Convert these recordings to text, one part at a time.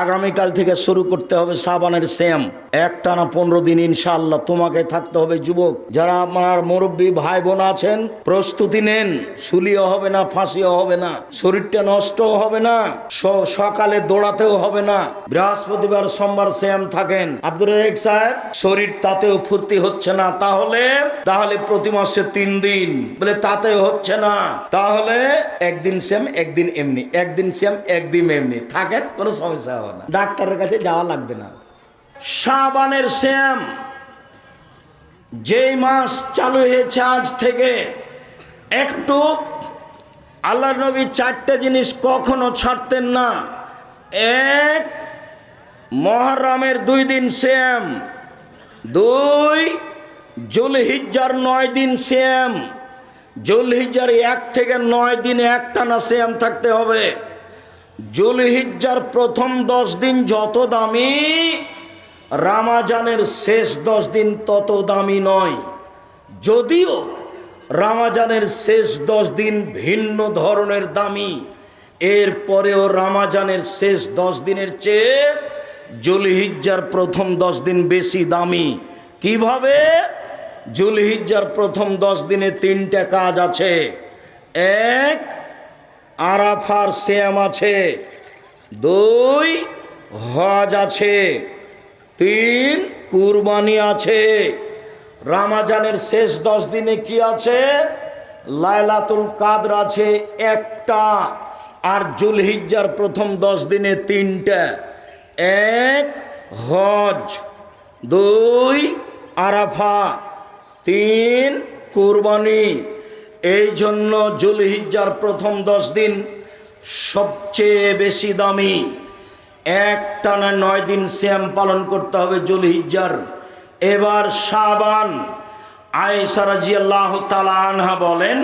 আগামীকাল থেকে শুরু করতে হবে সাবানের শ্যাম। একটানা পনেরো দিন ইনশাল্লাহ তোমাকে থাকতে হবে যুবক। যারা আমার মুরব্বী ভাই বোন আছেন, প্রস্তুতি নেন। শুলিও হবে না, ফাঁসিও হবে না। শরীরটা নষ্টও হবে না। সকালে দৌড়াতেও হবে না। বৃহস্পতিবার, সোমবার শ্যাম থাকেন। আব্দুর রেক সাহেব, শরীর তাতেও ফুর্তি হচ্ছে না। তাহলে তাহলে প্রতি মাসে তিন দিন। বলে, তাতেও হচ্ছে না। তাহলে একদিন শ্যাম, একদিন এমনি। একদিন শ্যাম, একদিন এমনি। থাকেন, কোনো সমস্যা হবে না। ডাক্তারের কাছে যাওয়া লাগবে না। সাবানের শ্যাম যেই মাস চালু হয়েছে আজ থেকে একটু আল্লাহ নবী চারটে জিনিস কখনো ছাড়তেন না। এক মহরমের দুই দিন শ্যাম। দুই জুলহিজ্জার নয় দিন শ্যাম। জুলহিজ্জার এক থেকে নয় দিন একটানা শ্যাম থাকতে হবে। জুলহিজ্জার প্রথম দশ দিন যত দামি, রামাজানের শেষ দশ দিন তত দামি নয়। যদিও রামাজানের শেষ দশ দিন ভিন্ন ধরনের দামি, এরপরেও রামাজানের শেষ দশ দিনের চেয়ে জুলহিজ্জার প্রথম দশ দিন বেশি দামি। কীভাবে? জুলহিজ্জার প্রথম দশ দিনে তিনটা কাজ আছে। এক আরাফার শ্যাম আছে, দুই হজ আছে, তিন কুরবানি আছে। রামাজানের শেষ দশ দিনে কি আছে? লায়লাতুল কাদর আছে একটা, আর জুলহিজ্জার প্রথম দশ দিনে তিনটা। এক হজ, দুই আরাফা, তিন কুরবানি। এই জন্য জুলহিজ্জার প্রথম দশ দিন সবচেয়ে বেশি দামি, এক টানা নয় দিন শ্যাম পালন করতে হবে জুলহিজ্জার। এবার সাবান আয়সারাজি আল্লাহ তালা আনহা বলেন,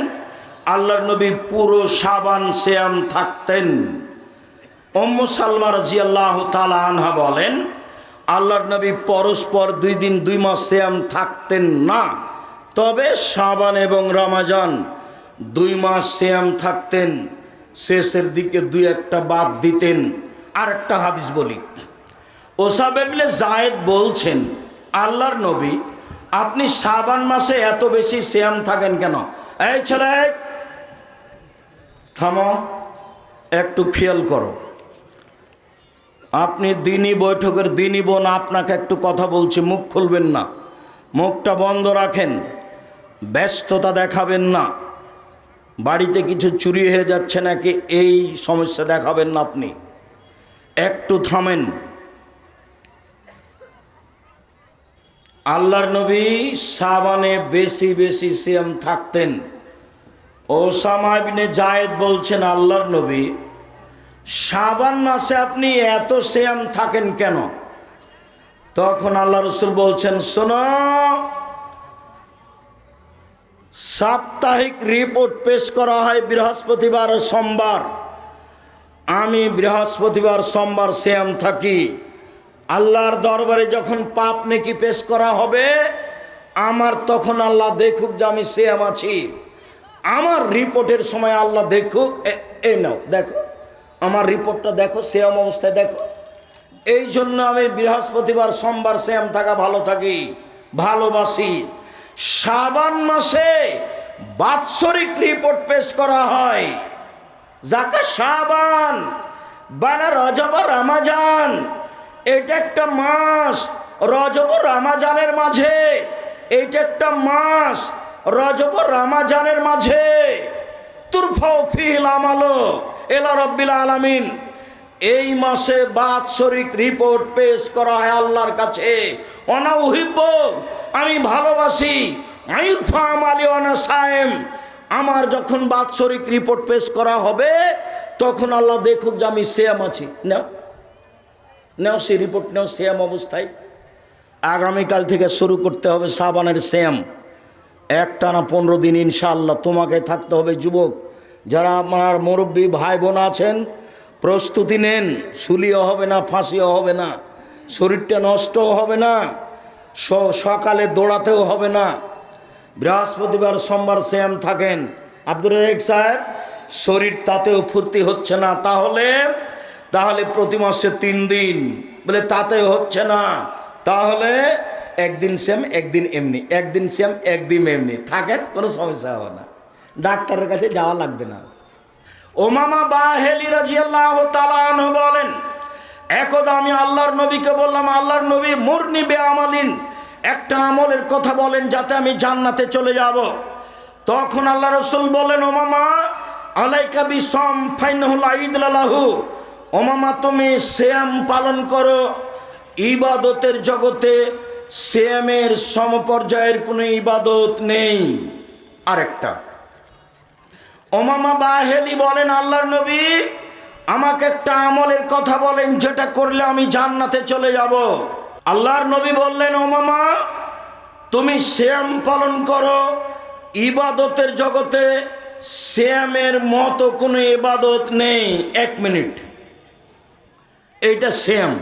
আল্লাহর নবী পুরো সাবান শ্যাম থাকতেন। অম্মু সালমা রাজি আল্লাহ তালা আনহা বলেন, আল্লাহর নবী পরস্পর দুই দিন দুই মাস শ্যাম থাকতেন না। তবে সাবান এবং রমাজান দুই মাস শ্যাম থাকতেন, শেষের দিকে দুই একটা বাদ দিতেন। আর একটা হাদিস বলি। ওসাবেবলে জায়েদ বলছেন, আল্লাহর নবী, আপনি সাবান মাসে এত বেশি শ্যাম থাকেন কেন? এই ছেলে, থামো, একটু খেয়াল করো। আপনি দিনই বৈঠকের দিনই বোন, আপনাকে একটু কথা বলছি, মুখ খুলবেন না। মুখটা বন্ধ রাখেন, ব্যস্ততা দেখাবেন না। বাড়িতে কিছু চুরি হয়ে যাচ্ছে নাকি এই সমস্যা দেখাবেন না আপনি। একটু থামেন। আল্লাহর নবী সাবানে বেশি বেশি সিয়াম থাকতেন। ওসামা ইবনে জায়েদ বলছেন, আল্লাহর নবী, সাবান মাসে আপনি এত শ্যাম থাকেন কেন? তখন আল্লাহ রসুল বলছেন, শোনো সাপ্তাহিক রিপোর্ট পেশ করা হয় বৃহস্পতিবার সোমবার। আমি বৃহস্পতিবার, সোমবার শ্যাম থাকি। আল্লাহর দরবারে যখন পাপ নেকি পেশ করা হবে, আমার তখন আল্লাহ দেখুক যে আমি শ্যাম আছি। আমার রিপোর্টের সময় আল্লাহ দেখুক, এ- নাও, দেখো। আমার রিপোর্টটা দেখো শ্যাম অবস্থায় দেখো। এই জন্য আমি বৃহস্পতিবার, সোমবার শ্যাম থাকা, ভালো থাকি, ভালোবাসি। সাবান মাসে বাৎসরিক রিপোর্ট পেশ করা হয়। যাকে সাবান বানা রজব রামাজান। এটা একটা মাস রজব রামাজানের মাঝে। এইটা একটা মাস রজব রামাজানের মাঝে। তুরফাও ফিল আমালো এলা রব্বিল আলামিন। এই মাসে বাৎসরিক রিপোর্ট পেশ করা হয় আল্লাহর কাছে। অনাউহিব্য, আমি ভালোবাসি। আইরফা আলী অনা সায়েম, আমার যখন বাৎসরিক রিপোর্ট পেশ করা হবে, তখন আল্লাহ দেখুক যে আমি শ্যাম আছি। নাও। নাও সে রিপোর্ট নেও শ্যাম অবস্থায়। আগামীকাল থেকে শুরু করতে হবে সাবানের শ্যাম একটানা পনেরো দিন ইনশাআল্লাহ তোমাকে থাকতে হবে যুবক। যারা আমার মুরব্বী ভাই বোন আছেন প্রস্তুতি নেন, শুলিও হবে না, ফাঁসিও হবে না, শরীরটা নষ্টও হবে না সকালে দৌড়াতেও হবে না। বৃহস্পতিবার, সোমবার শ্যাম থাকেন। আব্দুর রেক সাহেব, শরীর তাতেও ফুর্তি হচ্ছে না, তাহলে তাহলে প্রতি মাসে তিন দিন। বলে তাতে হচ্ছে না, তাহলে একদিন সেম, একদিন এমনি, একদিন সেম, একদিন এমনি। থাকেন, কোনো সমস্যা হবে না। ডাক্তারের কাছে যাওয়া লাগবে না। ওমামা বাহেলি রাজিয়াল্লাহ তালান বলেন, একদা আমি আল্লাহর নবীকে বললাম, আল্লাহর নবী মুরনি বে আমালিন একটা আমলের কথা বলেন যাতে আমি জান্নাতে চলে যাব। তখন আল্লাহ রসুল বলেন, ওমামা, আলাইকা বিসম ফাইনহুল ঈদলাহু ওমামা, তুমি শ্যাম পালন করো। ইবাদতের জগতে শ্যামের সমপর্যায়ের কোনো ইবাদত নেই। আরেকটা ওমামা বাহেলি বলেন, আল্লাহর নবী, আমাকে একটা আমলের কথা বলেন, যেটা করলে আমি জান্নাতে চলে যাব। আল্লাহর নবী বললেন, ওমামা, তুমি শ্যাম পালন করো, ইবাদতের জগতে শ্যামের মতো কোনো ইবাদত নেই। এক মিনিট। এইটা শ্যাম,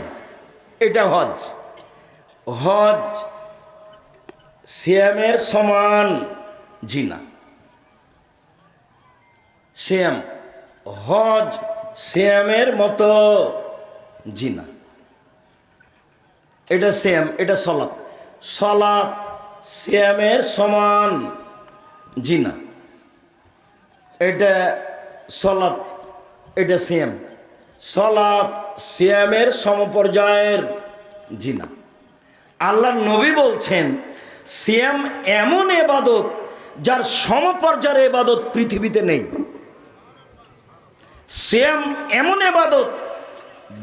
এটা হজ। হজ শ্যামের সমান জিনা। শ্যাম, হজ শ্যামের মতো। জিনা এটা শ্যাম, এটা সলাৎ। সলাৎ শ্যামের সমান। জিনা এটা সলাৎ, এটা শ্যাম। সলাৎ শ্যামের সমপর্যায়ের। জিনা আল্লাহ নবী বলছেন, শ্যাম এমন এবাদত যার সমপর্যায়ের এবাদত পৃথিবীতে নেই। শ্যাম এমন এবাদত,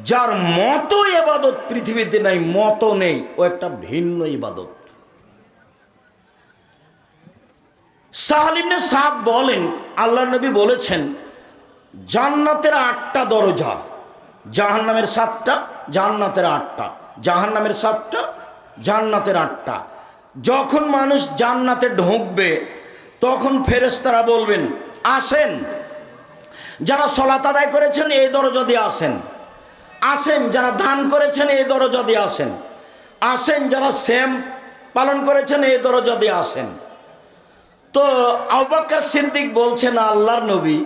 যার মতো এবাদত পৃথিবীতে নাই মতো নেই, ও একটা ভিন্ন ইবাদত সাহালিনে সাদ বলেন, আল্লাহ নবী বলেছেন, জান্নাতের আটটা দরজা, জাহান্নামের সাতটা, জান্নাতের আটটা, জাহান্নামের সাতটা, জান্নাতের আটটা। যখন মানুষ জান্নাতে ঢুকবে, তখন ফেরেস্তারা বলবেন, আসেন। যারা সলাত আদায় করেছেন, এই দরজা দিয়ে আসেন। আসেন, যারা দান করেছেন, এই দরজা দিয়ে আসেন। আসেন, যারা সেম পালন করেছেন, এই দরজা দিয়ে আসেন। তো আবাক্কার সিদ্দিক বলছেন, আল্লাহর নবী,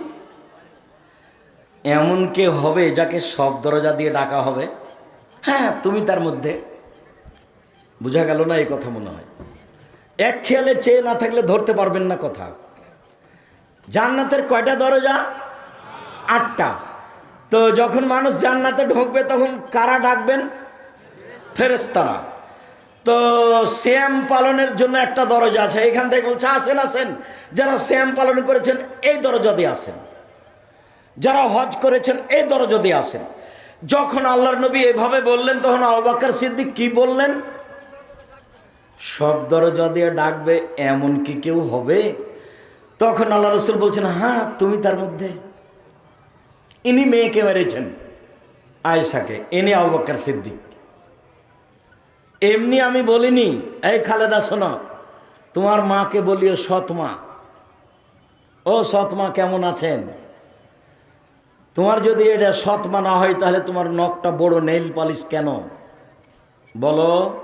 এমন কে হবে যাকে সব দরজা দিয়ে ডাকা হবে? হ্যাঁ তুমি তার মধ্যে। বোঝা গেল না এই কথা মনে হয়। এক খেয়ালে চেয়ে না থাকলে ধরতে পারবেন না কথা। জান্নাতের কয়টা দরজা? আটটা। তো যখন মানুষ জান্নাতে ঢুকবে, তখন কারা ডাকবেন? ফেরেস্তারা তো শ্যাম পালনের জন্য একটা দরজা আছে। এখান থেকে বলছে, আসেন আসেন। যারা শ্যাম পালন করেছেন, এই দরজা দিয়ে আসেন। যারা হজ করেছেন, এই দরজা দিয়ে আসেন। যখন আল্লাহর নবী এভাবে বললেন, তখন আবাক্কার সিদ্দিক কি বললেন? সব দরজা দিয়ে ডাকবে, এমন কি কেউ হবে? তখন আল্লাহ রসুল বলছেন হ্যাঁ তুমি তার মধ্যে। ইনি মেয়েকে মেরেছেন আয়েশাকে ইনি আবাক্কার সিদ্দিক এমনি আমি বলিনি এই খালেদা শোনো তোমার মাকে বলিও সৎ মা ও সৎ মা কেমন আছেন? তোমার যদি এটা সৎ মা না হয়, তাহলে তোমার নখটা বড় নেইল পালিশ কেন? বলো।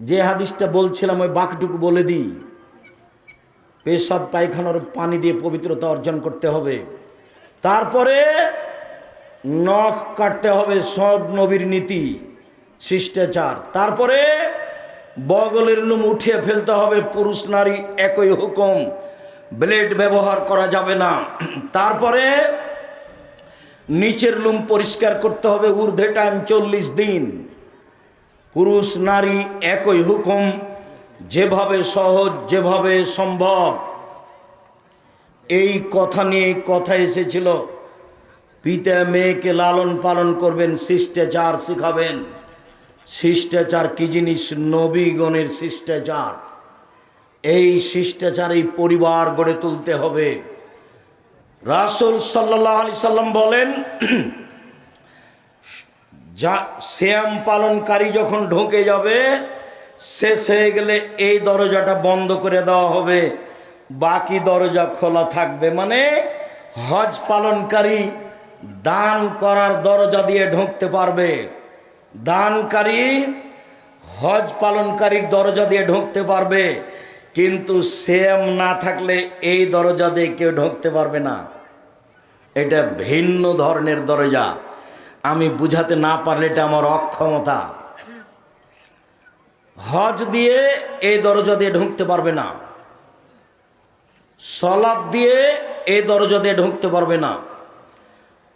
যে হাদিসটা বলছিলাম, ওই বাকিটুকু বলে দিই। পেশাব, পায়খানার পানি দিয়ে পবিত্রতা অর্জন করতে হবে। তারপরে নখ কাটতে হবে সব নবীর নীতি, শিষ্টাচার। তারপরে বগলের লুম উঠিয়ে ফেলতে হবে, পুরুষ নারী একই হুকুম, ব্লেড ব্যবহার করা যাবে না। তারপরে নিচের লুম পরিষ্কার করতে হবে ঊর্ধ্বে টাইম চল্লিশ দিন। পুরুষ নারী একই হুকুম, যেভাবে সহজ, যেভাবে সম্ভব। এই কথা নিয়ে কথা এসেছিল। পিতা মেয়েকে লালন পালন করবেন, শিষ্টাচার শিখাবেন। শিষ্টাচার কি জিনিস? নবীগণের শিষ্টাচার। এই শিষ্টাচার এই পরিবার গড়ে তুলতে হবে। রাসুল সাল্লাহ আলি সাল্লাম বলেন, যা শ্যাম পালনকারী যখন ঢুকে যাবে, শেষ হয়ে গেলে এই দরজাটা বন্ধ করে দেওয়া হবে। বাকি দরজা খোলা থাকবে মানে হজ পালনকারী দান করার দরজা দিয়ে ঢুকতে পারবে। দানকারী হজ পালনকারীর দরজা দিয়ে ঢুকতে পারবে, কিন্তু সেম না থাকলে এই দরজা দিয়ে কেউ ঢুকতে পারবে না। এটা ভিন্ন ধরনের দরজা। আমি বুঝাতে না পারলে এটা আমার অক্ষমতা। হজ দিয়ে এই দরজা দিয়ে ঢুকতে পারবে না। সলাদ দিয়ে এই দরজা দিয়ে ঢুকতে পারবে না।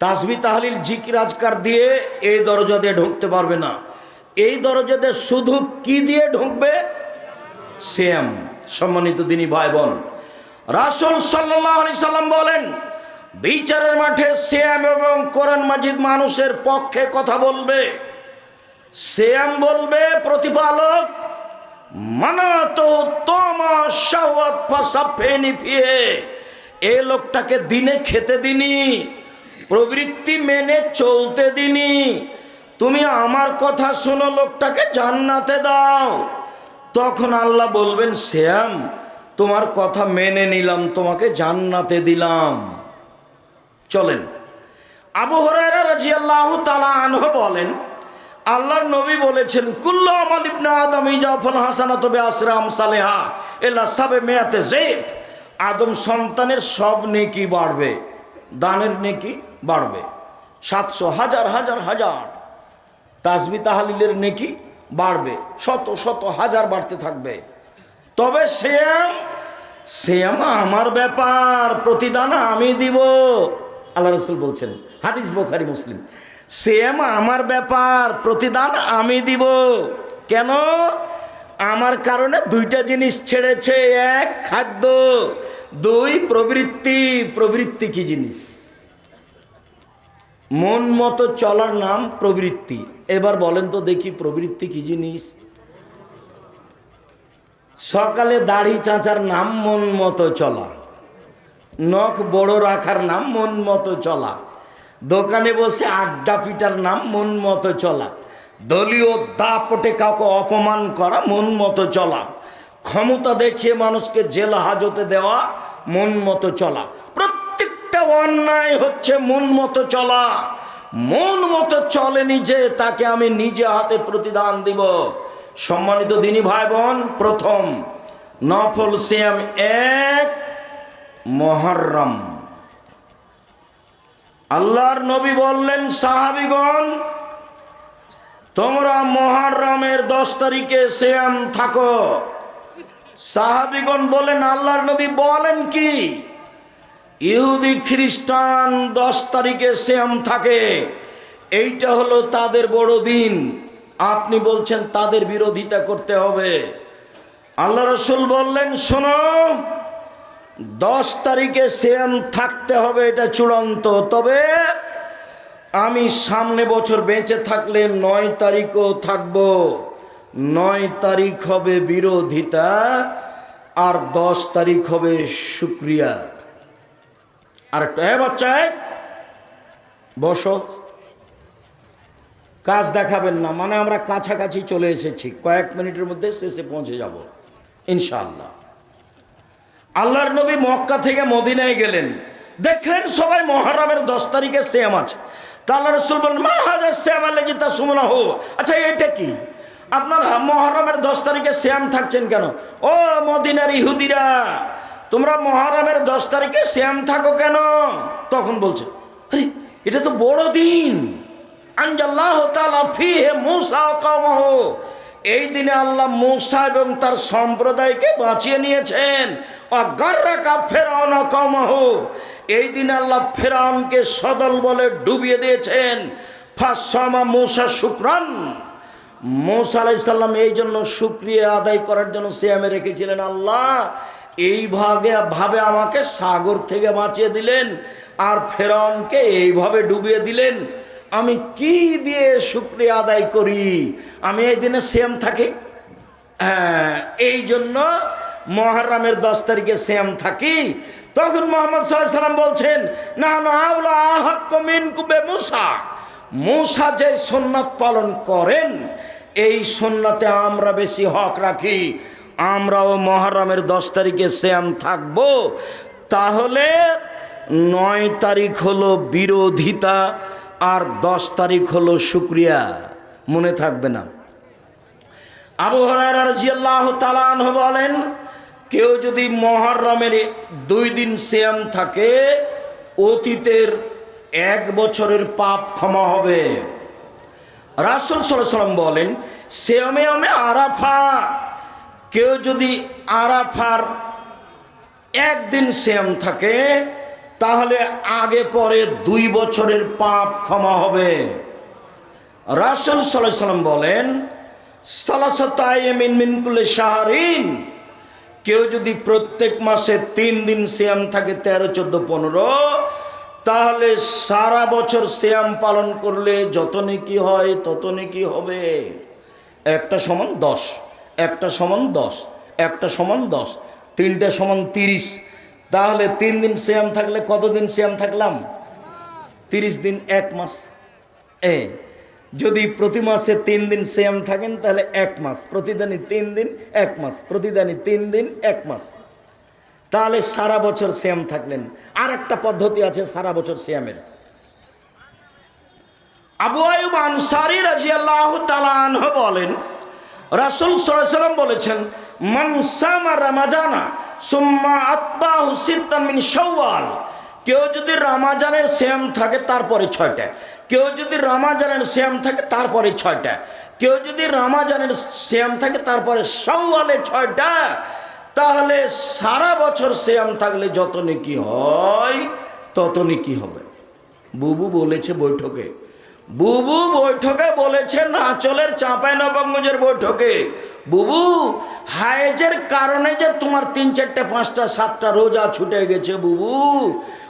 তাসবি তাহলিল জিকির আজকার দিয়ে এই দরজা দিয়ে ঢুকতে পারবে না। এই দরজা দিয়ে শুধু কি দিয়ে ঢুকবে? সেম সম্মানিত দিনী ভাই বোন রাসুল সাল্লাহ আলি সাল্লাম বলেন, বিচারের মাঠে শ্যাম এবং কোরআন মাজিদ মানুষের পক্ষে কথা বলবে। শ্যাম বলবে, প্রতিপালক মানাতো তোমা শাহওয়াত ফাসা ফেনি ফিয়ে এ লোকটাকে দিনে খেতে দিনি, প্রবৃত্তি মেনে চলতে দিনি। তুমি আমার কথা শোনো, লোকটাকে জান্নাতে দাও। তখন আল্লাহ বলবেন, শ্যাম, তোমার কথা মেনে নিলাম, তোমাকে জান্নাতে দিলাম। চলেন। আবু হরাইরা রাজিয়াল্লাহু তাআলা আনহু বলেন আল্লাহর নবী বলেছেন, কুল্লু আমাল ইবনে আদম ইজাফল হাসানাত বে আসরাম সালেহা। এলা সাবে মেয়াতে জেব আদম সন্তানের সব নেকি বাড়বে, দানের নেকি বাড়বে। সাতশো হাজার হাজার হাজার। তাসবি তাহালিলের নেকি বাড়বে, শত শত হাজার বাড়তে থাকবে। তবে শ্যাম শ্যাম আমার ব্যাপার, প্রতিদান আমি দিব। আল্লাহ রসুল বলছেন, হাদিস বোখারি, মুসলিম। শ্যাম আমার ব্যাপার, প্রতিদান আমি দিব। কেন? আমার কারণে দুইটা জিনিস ছেড়েছে। এক, খাদ্য। দুই, প্রবৃত্তি। প্রবৃত্তি কি জিনিস? মন মতো চলার নাম প্রবৃত্তি। এবার বলেন তো দেখি প্রবৃত্তি কি জিনিস? সকালে দাড়ি চাঁচার নাম মন মতো চলা। নখ বড় রাখার নাম মন মতো চলা। দোকানে বসে আড্ডা পিটার নাম মন মতো চলা। দলীয় দাপটে কাউকে অপমান করা মন মতো চলা। ক্ষমতা দেখিয়ে মানুষকে জেল হাজতে দেওয়া মন মতো চলা। প্রত্যেকটা অন্যায় হচ্ছে মন মতো চলা। মন মতো চলে নিজে, তাকে আমি নিজে হাতে প্রতিদান দিব। সম্মানিত দিনী ভাই বোন প্রথম নফল সিয়াম এক, মহরম। আল্লাহর নবী বললেন, সাহাবিগণ, তোমরা মহরমের দশ তারিখে শ্যাম থাকো। সাহাবিগণ বলেন আল্লাহর নবী বলেন কি? ইহুদি খ্রিস্টান দশ তারিখে শ্যাম থাকে। এইটা হলো তাদের বড় দিন। আপনি বলছেন তাদের বিরোধিতা করতে হবে। আল্লাহ রসুল বললেন, শোনো দশ তারিখে সেম থাকতে হবে এটা চূড়ান্ত। তবে আমি সামনে বছর বেঁচে থাকলে নয় তারিখও থাকব। নয় তারিখ হবে বিরোধিতা আর দশ তারিখ হবে শুক্রিয়া আর একটা হ্যাঁ বাচ্চা এই, বসো। কাজ দেখাবেন না মানে আমরা কাছাকাছি চলে এসেছি। কয়েক মিনিটের মধ্যে শেষে পৌঁছে যাব ইনশাআল্লাহ। আল্লাহর নবী মক্কা থেকে মদিনায় গেলেন। দেখলেন সবাই মহারামের দশ তারিখে শ্যাম আছে। তা আল্লাহ রসুল বললেন, মা হাজার শ্যাম আল্লাহ তা সুমনা হো আচ্ছা এটা কি? আপনার মহরমের দশ তারিখে শ্যাম থাকছেন কেন? ও মদিনার ইহুদিরা, তোমরা মহরমের দশ তারিখে শ্যাম থাকো কেন? তখন বলছে, আরে, এটা তো বড় দিন আনজাল্লাহ তাআলা ফিহে মূসা ও কওমহ। এই দিনে আল্লাহ মূসা এবং তার সম্প্রদায়কে বাঁচিয়ে নিয়েছেন। এই দিনে আল্লাহ ফেরাউনকে সদল বলে ডুবিয়ে দিয়েছেন। ফাসমা মূসা শুক্রান। মৌসা আলাইসাল্লাম এই জন্য সুক্রিয়া আদায় করার জন্য সিয়ামে রেখেছিলেন, আল্লাহ, এই ভাগে, ভাবে আমাকে সাগর থেকে বাঁচিয়ে দিলেন আর ফেরাউনকে এইভাবে ডুবিয়ে দিলেন। আমি কি দিয়ে শুক্রিয়া আদায় করি? আমি এই দিনে সেম থাকি। হ্যাঁ এই জন্য মহারামের দশ তারিখে সেম থাকি। তখন মোহাম্মদ সাল্লাহ সাল্লাম বলছেন না না আউলা আহাক কমিন কুবে মুসা মুসা যে সন্ন্যত পালন করেন, এই সন্ন্যতে আমরা বেশি হক রাখি। আমরাও মহারামের দশ তারিখে শ্যাম থাকব। তাহলে নয় তারিখ হলো বিরোধিতা আর দশ তারিখ হলো শুক্রিয়া, মনে থাকবে না। আবু হরাইরাজিয়াল্লাহ তালান বলেন, কেউ যদি মহরমের দুই দিন শ্যাম থাকে, অতীতের এক বছরের পাপ ক্ষমা হবে। রাসুল সাল্লাম বলেন সেমে আমে আরাফা, কেউ যদি আরাফার একদিন শ্যাম থাকে তাহলে আগে পরে দুই বছরের পাপ ক্ষমা হবে। রাসুল সাল্লাহ সাল্লাম বলেন সালাসাতাইমিন মিনকুলে শাহরিন। কেউ যদি প্রত্যেক মাসে তিন দিন শ্যাম থাকে, তেরো, চোদ্দ, পনেরো, তাহলে সারা বছর শ্যাম পালন করলে যত নেকি হয় তত নেকি হবে। একটা সমান দশ, একটা সমান দশ, একটা সমান দশ, তিনটা সমান তিরিশ তাহলে তিন দিন শ্যাম থাকলে কতদিন শ্যাম থাকলাম? তিরিশ দিন, এক মাস। এ, যদি প্রতি মাসে তিন দিন শ্যাম থাকেন, তাহলে এক মাস। প্রতিদিনই তিন দিন, এক মাস। প্রতিদিনই তিন দিন, এক মাস। তাহলে সারা বছর শ্যাম থাকলেন। আর একটা পদ্ধতি আছে সারা বছর শ্যামের আবু আয়ুব আনসারি রাজিয়াল্লাহ বলেন, রাসুল সাল্লাম বলেছেন মিন শাওয়াল। কেউ যদি রামাজানের শ্যাম থাকে, তারপরে ছয়টা। কেউ যদি রামাজানের শ্যাম থাকে, তারপরে ছয়টা। কেউ যদি রামাজানের শ্যাম থাকে, তারপরে শাওয়ালে ছয়টা। তাহলে সারা বছর শ্যাম থাকলে যত নেকি হয়, তত নেকি হবে। বুবু বলেছে বৈঠকে বুবু বৈঠকে বলেছে, নাচলের চাঁপাই নবাবগঞ্জের বৈঠকে। বুবু, হায়েজের কারণে যে তোমার তিন চারটে, পাঁচটা, সাতটা রোজা ছুটে গেছে বুবু।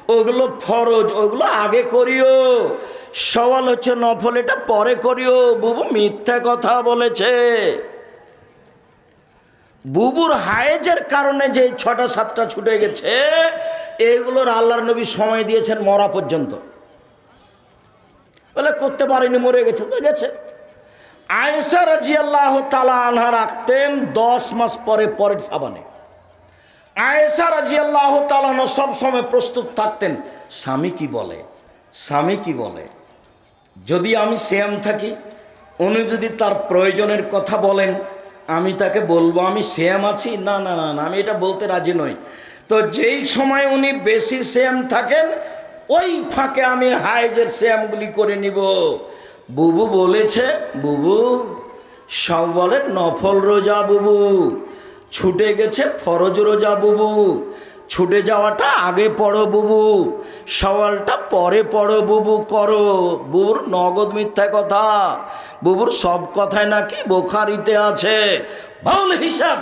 ওগুলো ফরজ, ওগুলো আগে করিও। সওয়াল হচ্ছে, নফল এটা পরে করিও। বুবু মিথ্যা কথা বলেছে। বুবুর হায়েজের কারণে যে ছটা, সাতটা ছুটে গেছে, এগুলোর আল্লাহর নবী সময় দিয়েছেন মরা পর্যন্ত। বলে, করতে পারেনি, মরে গেছে। তো গেছে। আয়েসা রাজি আল্লাহ তালা আনহা রাখতেন দশ মাস পরে পরের সাবানে। আয়েসা রাজি আল্লাহ তালানো সবসময় প্রস্তুত থাকতেন, স্বামী কি বলে? স্বামী কি বলে? যদি আমি শ্যাম থাকি, উনি যদি তার প্রয়োজনের কথা বলেন, আমি তাকে বলব, আমি শ্যাম আছি? না না না না, আমি এটা বলতে রাজি নই। তো যেই সময় উনি বেশি শ্যাম থাকেন ওই ফাঁকে আমি হাইজের শ্যামগুলি করে নিব। বুবু বলেছে, বুবু সওয়ালের নফল রোজা, বুবু। ছুটে গেছে ফরজ রোজা, বুবু। ছুটে যাওয়াটা আগে পড়ো, বুবু। সওয়ালটা পরে পড়ো, বুবু, করো। বুবুর নগদ মিথ্যা কথা। বুবুর সব কথাই নাকি বোখারিতে আছে। বাউল হিসাব,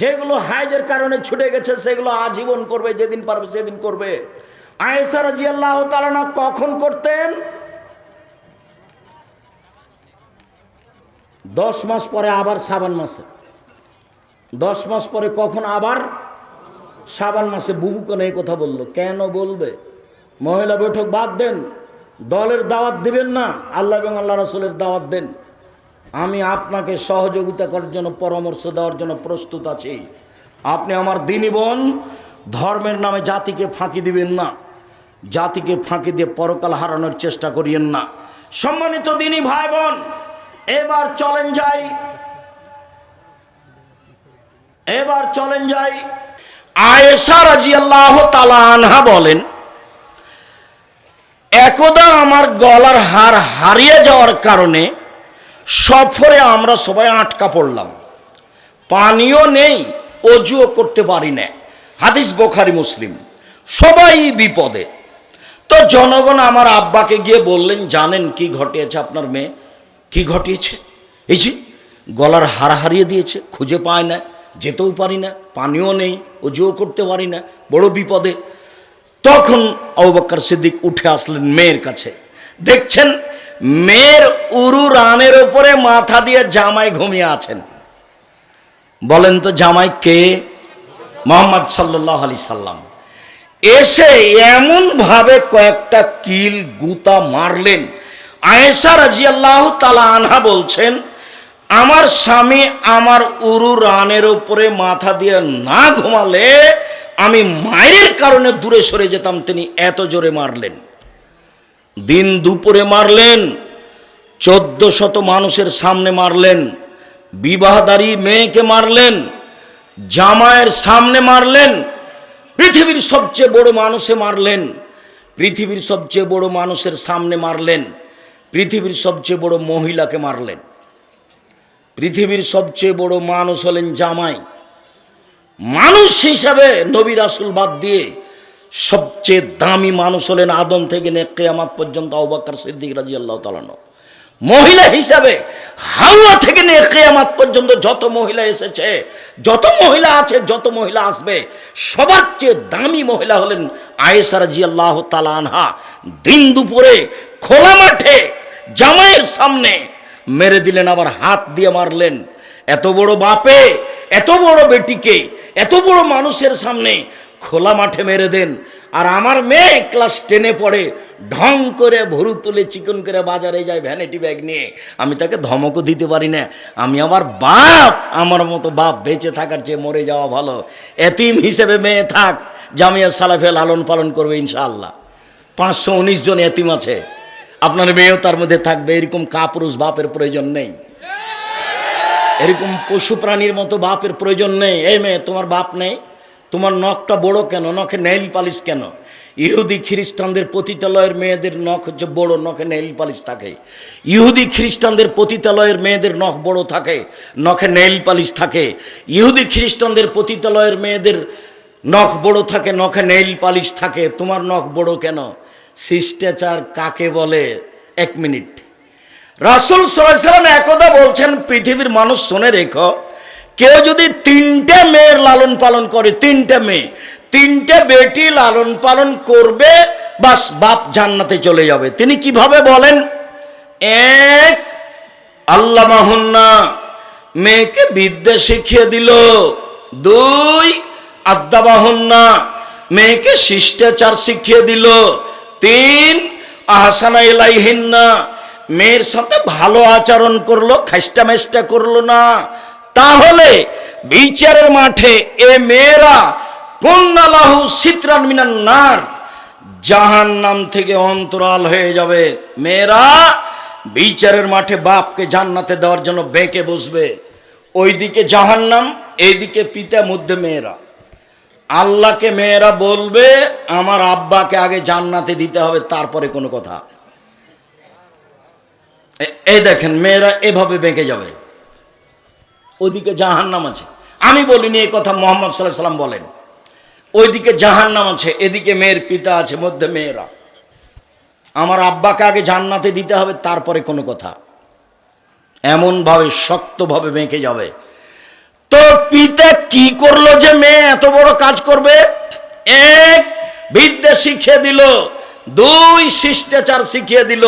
যেগুলো হাইজের কারণে ছুটে গেছে, সেগুলো আজীবন করবে, যেদিন পারবে সেদিন করবে। আয়েসা রাজি আল্লাহ তালানা কখন করতেন? দশ মাস পরে আবার সাবান মাসে। দশ মাস পরে কখন আবার সাবান মাসে? বুবু কেন এই কথা বলল? কেন বলবে? মহিলা বৈঠক বাদ দেন। দলের দাওয়াত দিবেন না। আল্লাহ এবং আল্লাহ রাসুলের দাওয়াত দেন। আমি আপনাকে সহযোগিতা করার জন্য, পরামর্শ দেওয়ার জন্য প্রস্তুত আছি। আপনি আমার দিনী বোন, ধর্মের নামে জাতিকে ফাঁকি দিবেন না। জাতিকে ফাঁকি দিয়ে পরকাল হারানোর চেষ্টা করিয়েন না। সম্মানিত দিনী ভাই বোন এবার চলেন যাই। এবার চলেন যাই। আয়েশা রাজিয়াল্লাহ তালা আনহা বলেন, একদা আমার গলার হার হারিয়ে যাওয়ার কারণে সফরে আমরা সবাই আটকা পড়লাম। পানিও নেই, অজুও করতে পারি না। হাদিস বোখারি মুসলিম। সবাই বিপদে। তো জনগণ আমার আব্বাকে গিয়ে বললেন, জানেন কি ঘটিয়েছে আপনার মেয়ে? কি ঘটিয়েছে? এই যে, গলার হার হারিয়ে দিয়েছে, খুঁজে পায় না, যেতেও পারি না, পানিও নেই, অজুও করতে পারি না, বড় বিপদে। তখন অবকার সিদ্দিক উঠে আসলেন মেয়ের কাছে। দেখছেন, মেয়ের উরু রানের ওপরে মাথা দিয়ে জামাই ঘুমিয়ে আছেন। বলেন তো জামাই কে? মোহাম্মদ সাল্লাহ আলি সাল্লাম। এসে এমনভাবে কয়েকটা কিল গুতা মারলেন। আয়েশা রাজিয়াল্লাহ তালা আনহা বলছেন, আমার স্বামী আমার উরু রানের ওপরে মাথা দিয়ে না ঘুমালে আমি মায়ের কারণে দূরে সরে যেতাম, তিনি এত জোরে মারলেন। দিন দুপুরে মারলেন, চোদ্দ শত মানুষের সামনে মারলেন, বিবাহদারী মেয়েকে মারলেন জামায়ের সামনে মারলেন পৃথিবীর সবচেয়ে বড় মানুষে মারলেন। পৃথিবীর সবচেয়ে বড় মানুষের সামনে মারলেন। পৃথিবীর সবচেয়ে বড় মহিলাকে মারলেন। পৃথিবীর সবচেয়ে বড় মানুষ হলেন জামাই। মানুষ হিসাবে নবী রাসুল বাদ দিয়ে সবচেয়ে দামি মানুষ হলেন আদম থেকে নে কেয়ামাত পর্যন্ত আবাক্কার সিদ্দিক রাজি আল্লাহ তালানো মহিলা হিসাবে হাওয়া থেকে নিয়ে কেয়ামাত পর্যন্ত যত মহিলা এসেছে, যত মহিলা আছে, যত মহিলা আসবে, সবার চেয়ে দামি মহিলা হলেন আয়েসা রাজি আল্লাহ তালা আনহা। দিন দুপুরে খোলা মাঠে, জামাইয়ের সামনে মেরে দিলেন, আবার হাত দিয়ে মারলেন। এত বড় বাপে, এত বড় বেটিকে, এত বড় মানুষের সামনে খোলা মাঠে মেরে দেন। আর আমার মেয়ে ক্লাস টেনে পড়ে, ঢং করে ভরু তুলে চিকন করে বাজারে যায় ভ্যানিটি ব্যাগ নিয়ে। আমি তাকে ধমকও দিতে পারি না। আমি আমার বাপ, আমার মতো বাপ বেঁচে থাকার চেয়ে মরে যাওয়া ভালো। এতিম হিসেবে মেয়ে থাক, জামিয়া সালাফে লালন পালন করবে ইনশাআল্লাহ। পাঁচশো উনিশ জন এতিম আছে। আপনার মেয়েও তার মধ্যে থাকবে, এরকম কাপুরুষ বাপের প্রয়োজন নেই। এরকম পশু প্রাণীর মতো বাপের প্রয়োজন নেই। এই মেয়ে, তোমার বাপ নেই? তোমার নখটা বড় কেন? নখে নেইল পালিশ কেন? ইহুদি খ্রিস্টানদের পতিতালয়ের মেয়েদের নখ হচ্ছে বড়, নখে নেইল পালিশ থাকে। ইহুদি খ্রিস্টানদের পতিতালয়ের মেয়েদের নখ বড় থাকে, নখে নেইল পালিশ থাকে। ইহুদি খ্রিস্টানদের পতিতালয়ের মেয়েদের নখ বড় থাকে, নখে নেইল পালিশ থাকে। তোমার নখ বড় কেন? শিষ্টাচার কাকে বলে? এক মিনিট। রাসুল সাল্লাম একদা বলছেন, পৃথিবীর মানুষ শুনে রেখো কেউ যদি তিনটে মেয়ের লালন পালন করে, তিনটে মেয়ে, তিনটে বেটি লালন পালন করবে, বাস বাপ জান্নাতে চলে যাবে। তিনি কীভাবে বলেন? এক আল্লাহ মাহুন্না মেয়েকে বিদ্যা শিখিয়ে দিল। দুই আদ্যাবাহুন্না মেয়েকে শিষ্টাচার শিখিয়ে দিল। তিন, আহসানা এলাইহিন্না মেয়ের সাথে ভালো আচরণ করল খাস্টা মেস্টা করল না। তাহলে বিচারের মাঠে এ মেয়েরা কন্যালাহু সিত্রান মিনান নার জাহান নাম থেকে অন্তরাল হয়ে যাবে। মেয়েরা বিচারের মাঠে বাপকে জান্নাতে দেওয়ার জন্য বেঁকে বসবে। ওইদিকে জাহান্নাম, এইদিকে পিতা মধ্যে মেয়েরা। আল্লাহকে মেয়েরা বলবে, আমার আব্বাকে আগে জান্নাতে দিতে হবে, তারপরে কোনো কথা। এই দেখেন, মেয়েরা এভাবে বেঁকে যাবে। ওইদিকে জাহান্নাম আছে। আমি বলিনি এই কথা মোহাম্মদ সাল্লাহ সাল্লাম বলেন। ওইদিকে জাহান্নাম আছে, এদিকে মেয়ের পিতা আছে, মধ্যে মেয়েরা। আমার আব্বাকে আগে জান্নাতে দিতে হবে, তারপরে কোনো কথা। এমনভাবে শক্তভাবে বেঁকে যাবে। তো পিতা কি করল যে মেয়ে এত বড় কাজ করবে? এক, বিদ্যা শিখিয়ে দিল। দুই, শিষ্টাচার শিখিয়ে দিল।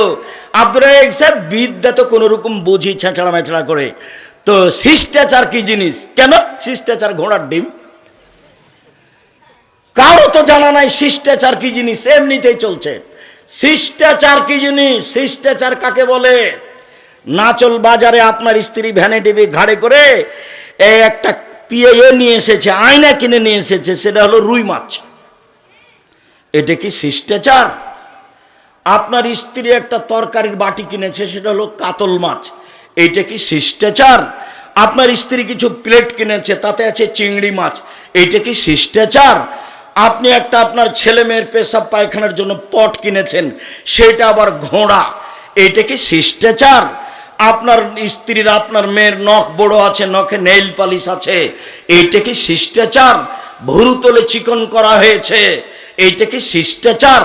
আব্দুল রাজাক বিদ্যা তো কোনো রকম বুঝি ছেঁচড়া মেচড়া করে তো শিষ্টাচার কি জিনিস? কেন? শিষ্টাচার, ঘোড়ার ডিম। কারও তো জানা নাই শিষ্টাচার কি জিনিস, এমনিতেই চলছে। শিষ্টাচার কি জিনিস? শিষ্টাচার কাকে বলে? নাচল বাজারে আপনার স্ত্রী ভ্যানে টিভি ঘাড়ে করে এই একটা পিয়ে নিয়ে এসেছে, আয়না কিনে নিয়ে এসেছে, সেটা হলো রুই মাছ। এটা কি শিষ্টাচার? আপনার স্ত্রী একটা তরকারির বাটি কিনেছে, সেটা হলো কাতল মাছ। এইটা কি শিষ্টাচার? আপনার স্ত্রী কিছু প্লেট কিনেছে, তাতে আছে চিংড়ি মাছ। এইটা কি শিষ্টাচার? আপনি একটা আপনার ছেলে মেয়ের পেশাব পায়খানার জন্য পট কিনেছেন, সেটা আবার ঘোড়া। এইটা কি শিষ্টাচার? আপনার স্ত্রীর, আপনার মেয়ের নখ বড় আছে, নখে নেইল পালিশ আছে। এইটা কি শিষ্টাচার? ভুরু তোলে চিকন করা হয়েছে। এইটা কি শিষ্টাচার?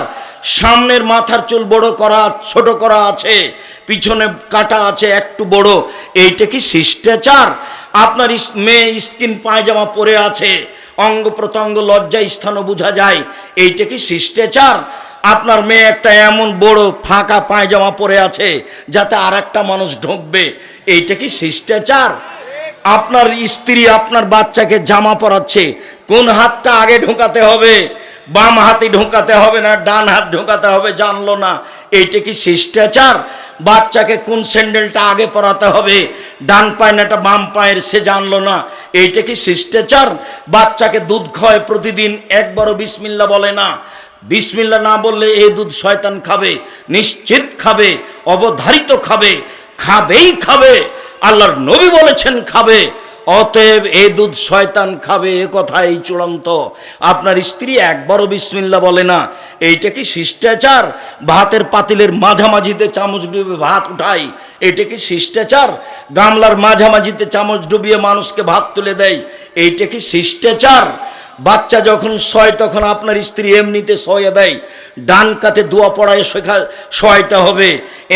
সামনের মাথার চুল বড় করা, ছোট করা আছে। পিছনে কাটা আছে একটু বড়। এইটা কি শিষ্টাচার? আপনার মেয়ে স্কিন পায়জামা পরে আছে, অঙ্গ প্রত্যঙ্গ লজ্জা স্থানও বোঝা যায়, এইটা কি শিষ্টাচার? আপনার মেয়ে একটা এমন বড় ফাঁকা পায়জামা পরে আছে, যাতে আর একটা মানুষ ঢুকবে, এইটা কি শিষ্টাচার? আপনার স্ত্রী আপনার বাচ্চাকে জামা পরাচ্ছে, কোন হাতটা আগে ঢোকাতে হবে? বাম হাতে ঢোকাতে হবে না, ডান হাত ঢোকাতে হবে, জানলো না, এইটা কি শিষ্টাচার? বাচ্চাকে কোন স্যান্ডেলটা আগে পরাতে হবে? ডান পায় না একটা বাম পায়ের, সে জানলো না। এইটা কি শিষ্টাচার? বাচ্চাকে দুধ খয় প্রতিদিন একবারও বিসমিল্লা বলে না। বিসমিল্লা না বললে এই দুধ শয়তান খাবে, নিশ্চিত খাবে, অবধারিত খাবে, খাবেই খাবে। আল্লাহর নবী বলেছেন খাবে। অতএব এ দুধ শয়তান খাবে, এ কথাই চূড়ান্ত। আপনার স্ত্রী একবারও বিসমিল্লা বলে না। এইটা কি শিষ্টাচার? ভাতের পাতিলের মাঝামাঝিতে চামচ ডুবে ভাত উঠাই এটা কি শিষ্টাচার? গামলার মাঝামাঝিতে চামচ ডুবিয়ে মানুষকে ভাত তুলে দেয়, এইটা কি শিষ্টাচার? বাচ্চা যখন শয়, তখন আপনার স্ত্রী এমনিতে শয়ে দেয়। ডান কাতে দোয়া পড়ায় শেখা শয়টা হবে,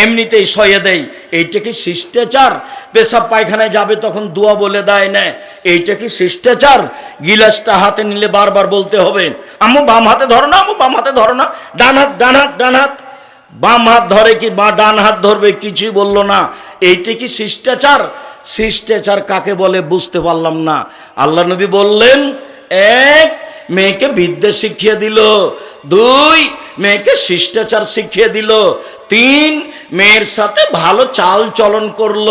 এমনিতেই শয়ে দেয়। এইটা কি শিষ্টাচার? পেশাব পায়খানায় যাবে তখন দোয়া বলে দেয় না। এইটা কি শিষ্টাচার? গিলাসটা হাতে নিলে বারবার বলতে হবে আমু বাম হাতে ধরো না আমু বাম হাতে ধরো না। ডান হাত ডান হাত ডান হাত। বাম হাত ধরে কি, বা ডান হাত ধরবে কিছুই বলল না। এইটা কি শিষ্টাচার? শিষ্টাচার কাকে বলে বুঝতে পারলাম না। আল্লাহ নবী বললেন এক, মেয়েকে বিদ্যে শিখিয়ে দিল। দুই, মেয়েকে শিষ্টাচার শিখিয়ে দিল। তিন, মেয়ের সাথে ভালো চাল চলন করল।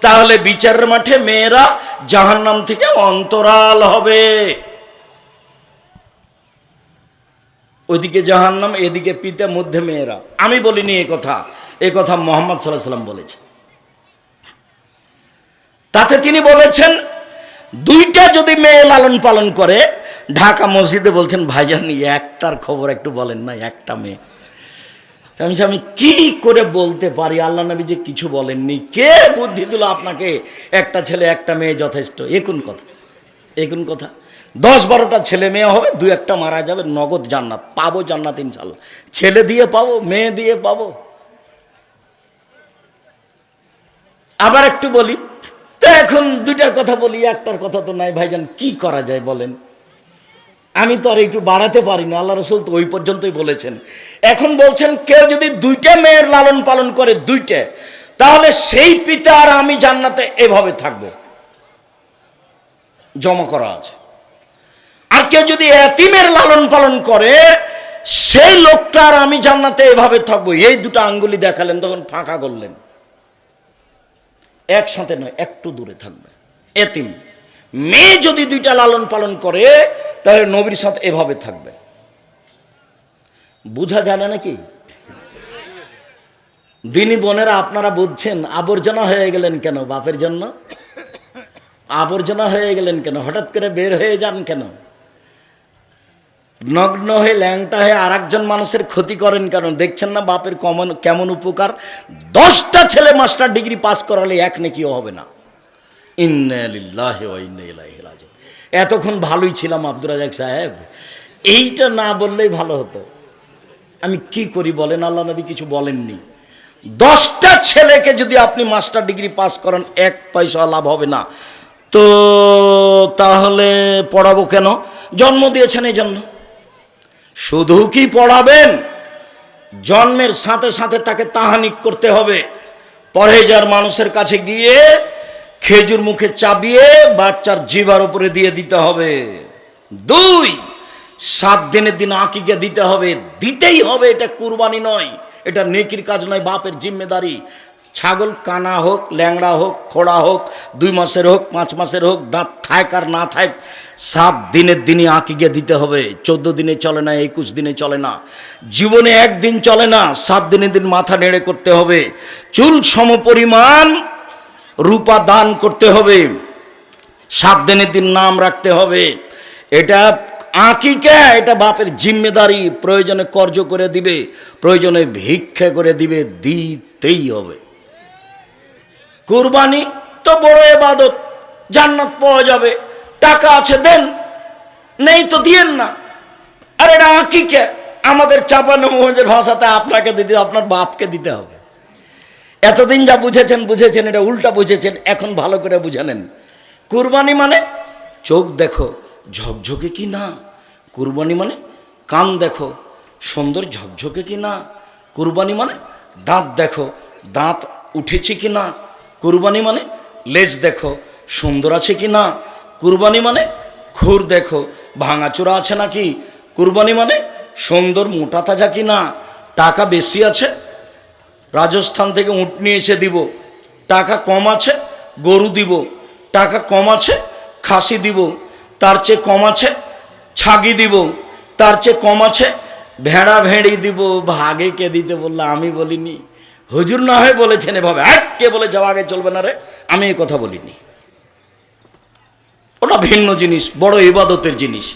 তাহলে বিচারের মাঠে মেয়েরা জাহান্নাম থেকে অন্তরাল হবে। ওইদিকে জাহান্নাম, এদিকে পিতা মধ্যে মেয়েরা। আমি বলিনি এ কথা এ কথা মোহাম্মদ সাল্লাহ সাল্লাম বলেছে তাতে তিনি বলেছেন দুইটা যদি মেয়ে লালন পালন করে, ঢাকা মসজিদে বলছেন, ভাইজান একটার খবর একটু বলেন না, একটা মেয়ে। আমি আমি কি করে বলতে পারি? আল্লাহ নবী যে কিছু বলেননি। কে বুদ্ধি দিল আপনাকে? একটা ছেলে, একটা মেয়ে যথেষ্ট। একুন কথা একুন কথা। দশ বারোটা ছেলে মেয়ে হবে, দু একটা মারা যাবে, নগদ জান্নাত, পাবো জান্নাত ইনশাল্লাহ ছেলে দিয়ে পাবো, মেয়ে দিয়ে পাবো। আবার একটু বলি এখন দুইটার কথা বলি, একটার কথা তো নাই। ভাইজান, কি করা যায় বলেন? আমি তো আর একটু বাড়াতে পারি না, আল্লাহ রসুল তো ওই পর্যন্তই বলেছেন। এখন বলছেন, কেউ যদি দুইটা মেয়ের লালন পালন করে দুইটা, তাহলে সেই পিতা আর আমি জান্নাতে এভাবে থাকব। জমা করা আছে। আর কেউ যদি এতিমের লালন পালন করে, সেই লোকটা আর আমি জান্নাতে এভাবে থাকব। এই দুটো আঙ্গুলি দেখালেন, তখন ফাঁকা করলেন। একসাথে নয়, একটু দূরে থাকবে। এতিম, মেয়ে যদি দুইটা লালন পালন করে, তাহলে নবীর সাথে এভাবে থাকবে। বুঝা যায় না নাকি? দিনী বোনেরা, আপনারা বুঝছেন, আবর্জনা হয়ে গেলেন কেন বাপের জন্য? আবর্জনা হয়ে গেলেন কেন? হঠাৎ করে বের হয়ে যান কেন? নগ্ন হয়ে, ল্যাংটা হয়ে আর মানুষের ক্ষতি করেন কারণ দেখছেন না বাপের কমন, কেমন উপকার? দশটা ছেলে মাস্টার ডিগ্রি পাস করালে এক নেকিও হবে না। ইন্নালিল্লাহি ওয়া ইন্না ইলাইহি রাজিউন। এতক্ষণ ভালোই ছিলাম আব্দুর রাজাক সাহেব। এইটা না বললেই ভালো হতো। আমি কি করি বলেন, আল্লাহ নবী কিছু বলেননি। দশটা ছেলেকে যদি আপনি মাস্টার ডিগ্রি পাস করেন, এক পয়সা লাভ হবে না। তো তাহলে পড়াবো কেন? জন্ম দিয়েছেন এই জন্য। শুধু কি পড়াবেন? জন্মের সাথে সাথে তাকে তাহানিক করতে হবে। পরেজার মানুষের কাছে গিয়ে খেজুর মুখে চাবিয়ে বাচ্চার জিভার উপরে দিয়ে দিতে হবে। দুই, সাত দিনের দিন আকিকে দিতে হবে। দিতেই হবে, এটা কুরবানি নয়। এটা নেকির কাজ নয়, বাপের জিম্মেদারি। ছাগল, কানা হোক, ল্যাংড়া হোক, খোড়া হোক, দুই মাসের হোক, পাঁচ মাসের হোক, দাঁত থাক আর না থাক, সাত দিনের দিনই আঁকিকে দিতে হবে। চোদ্দ দিনে চলে না, একুশ দিনে চলে না। জীবনে একদিন চলে না, সাত দিনের দিন মাথা নেড়ে করতে হবে। চুল সমপরিমাণ রূপা দান করতে হবে। সাত দিনের দিন নাম রাখতে হবে। এটা আঁকিকে এটা বাপের জিম্মেদারি। প্রয়োজনে কর্য করে দিবে, প্রয়োজনে ভিক্ষা করে দিবে, দিতেই হবে। কুরবানি তো বড় এবাদত। জান্নাত পাওয়া যাবে। টাকা আছে, দেন। নেই তো দিয়েন না। আর এটা আঁকিকে আমাদের চাপানো মোহজের ভাষাতে আপনাকে দিতে, আপনার বাপকে দিতে হবে। এতদিন যা বুঝেছেন বুঝেছেন, এটা উল্টা বুঝেছেন, এখন ভালো করে বুঝে নেন কুরবানি মানে চোখ দেখো, ঝকঝকে কি না? কুরবানি মানে কান দেখো, সুন্দর ঝকঝকে কি না? কুরবানি মানে দাঁত দেখো, দাঁত উঠেছে কি না? কুরবানি মানে লেজ দেখো, সুন্দর আছে কি না? কুরবানি মানে খুর দেখো, ভাঙাচোরা আছে নাকি? কুরবানি মানে সুন্দর মোটা তাজা কি না? টাকা বেশি আছে, রাজস্থান থেকে উঁট নিয়ে এসে দিব। টাকা কম আছে, গরু দিব। টাকা কম আছে, খাসি দিব। তার চেয়ে কম আছে, ছাগি দিব। তার চেয়ে কম আছে, ভেড়া ভেড়ি দিব। ভাগে কে দিতে বলল আমি বলিনি। হুজুর না হয়ে বলেছেন এভাবে। এক কে বলে যাওয়া আগে চলবে না রে? আমি এই কথা বলিনি। ওটা ভিন্ন জিনিস, বড় ইবাদতের জিনিস।